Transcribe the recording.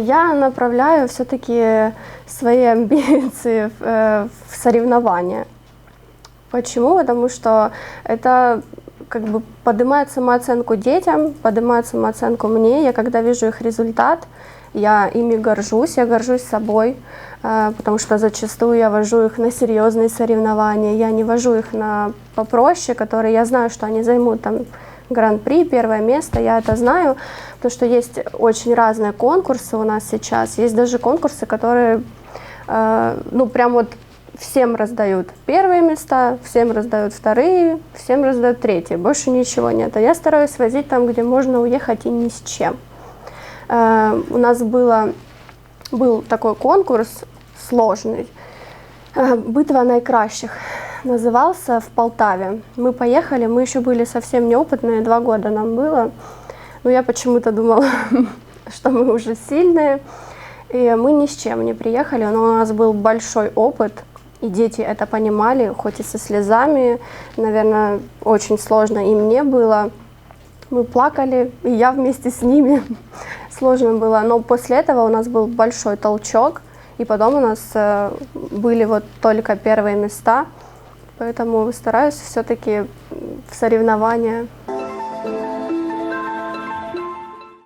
Я направляю все-таки свои амбиции в, э, в соревнования. Почему? Потому что это как бы поднимает самооценку детям, поднимает самооценку мне. Я когда вижу их результат, я ими горжусь, я горжусь собой, э, потому что зачастую я вожу их на серьезные соревнования, я не вожу их на попроще, которые я знаю, что они займут там гран-при, первое место, я это знаю, потому что есть очень разные конкурсы у нас сейчас, есть даже конкурсы, которые, э, ну, прям вот всем раздают первые места, всем раздают вторые, всем раздают третьи, больше ничего нет. А я стараюсь возить там, где можно уехать и ни с чем. Э, у нас было, был такой конкурс сложный, э, «Битва найкращих» назывался в Полтаве. Мы поехали, мы еще были совсем неопытные, два года нам было. Но я почему-то думала, что мы уже сильные. И мы ни с чем не приехали, но у нас был большой опыт, и дети это понимали, хоть и со слезами. Наверное, очень сложно и мне было. Мы плакали, и я вместе с ними. Сложно было. Но после этого у нас был большой толчок, и потом у нас э, были вот только первые места. Поэтому стараюсь все-таки в соревнования.